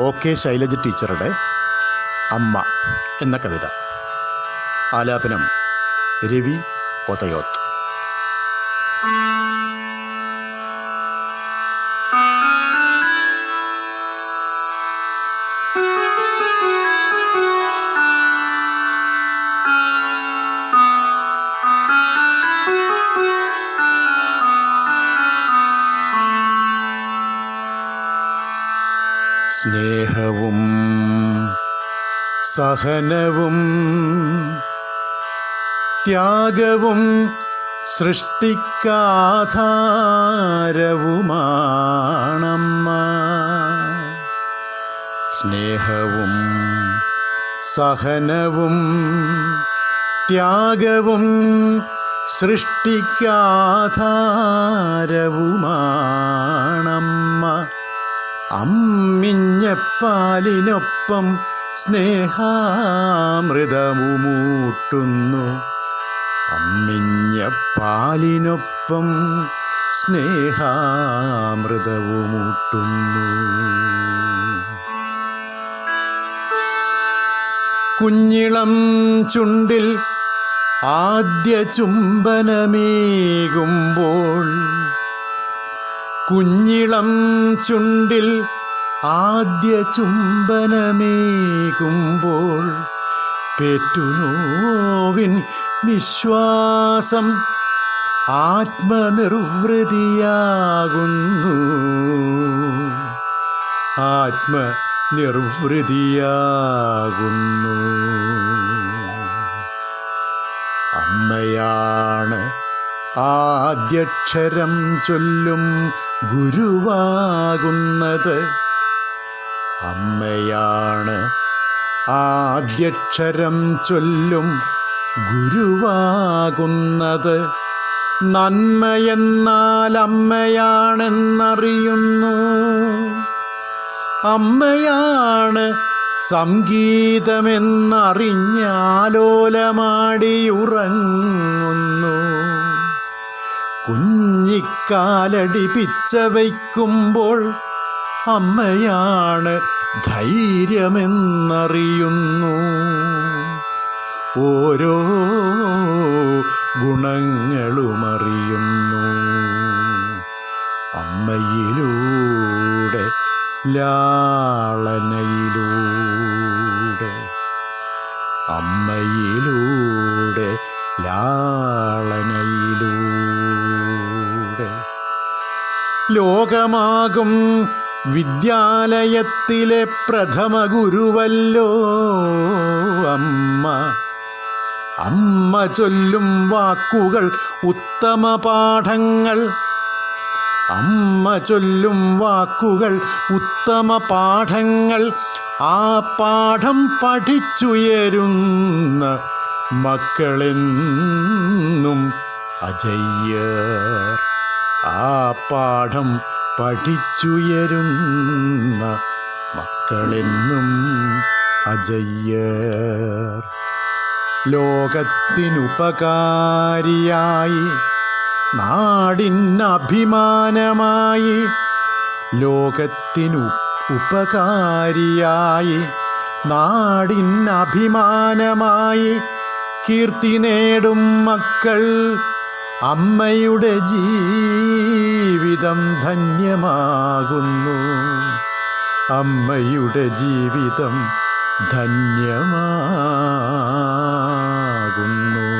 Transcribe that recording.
O K Shailaja ടീച്ചറുടെ അമ്മ എന്ന കവിത. ആലാപനം രവി ഒതയോത്ത്. സ്നേഹവും സഹനവും ത്യാഗവും സൃഷ്ടിക്കാധാരവുമാണമ്മ. സ്നേഹവും സഹനവും ത്യാഗവും സൃഷ്ടിക്കാധാരവുമാണമ്മ. അമ്മിഞ്ഞപ്പാലിനൊപ്പം സ്നേഹാമൃതമുമൂട്ടുന്നു അമ്മിഞ്ഞപ്പാലിനൊപ്പം സ്നേഹാമൃതവുമൂട്ടുന്നു. കുഞ്ഞിളം ചുണ്ടിൽ ആദ്യ ചുംബനമേകുമ്പോൾ കുഞ്ഞിളം ചുണ്ടിൽ ആദ്യ ചുംബനമേകുമ്പോൾ പെറ്റുനോവിൻ നിശ്വാസം ആത്മനിർവൃതിയാകുന്നു. ആത്മനിർവൃതിയാകുന്നു. അമ്മയാണ് ആദ്യക്ഷരം ചൊല്ലും ഗുരുവാകുന്നത്. അമ്മയാണ് ആദ്യക്ഷരം ചൊല്ലും ഗുരുവാകുന്നത്. നന്മയെന്നാൽ അമ്മയാണെന്നറിയുന്നു. അമ്മയാണ് സംഗീതമെന്നറിഞ്ഞാലോലമാടിയുറങ്ങുന്നു. കുഞ്ഞിക്കാലടി പിച്ച വയ്ക്കുമ്പോൾ അമ്മയാണ് ധൈര്യമെന്നറിയുന്നു. ഓരോ ഗുണങ്ങളുമറിയുന്നു. അമ്മയിലൂടെ ലാളനയിലൂടെ അമ്മയിലൂടെ ലാളനയിലൂടെ ലോകമാകും. വിദ്യാലയത്തിലെ പ്രഥമ ഗുരുവല്ലോ അമ്മ. അമ്മ ചൊല്ലും വാക്കുകൾ ഉത്തമ പാഠങ്ങൾ. അമ്മ ചൊല്ലും വാക്കുകൾ ഉത്തമ പാഠങ്ങൾ. ആ പാഠം പഠിച്ചുയരുന്ന മക്കളെന്നും അജയ്യർ. ആ പാഠം പഠിച്ചുയരുന്ന മക്കളെന്നും അജയ്യർ. ലോകത്തിനുപകാരിയായി നാടിനഭിമാനമായി ലോകത്തിനു ഉപകാരിയായി നാടിനഭിമാനമായി കീർത്തി നേടും മക്കൾ അമ്മയുടെ ജീവിതം ധന്യമാകുന്നു. അമ്മയുടെ ജീവിതം ധന്യമാകുന്നു.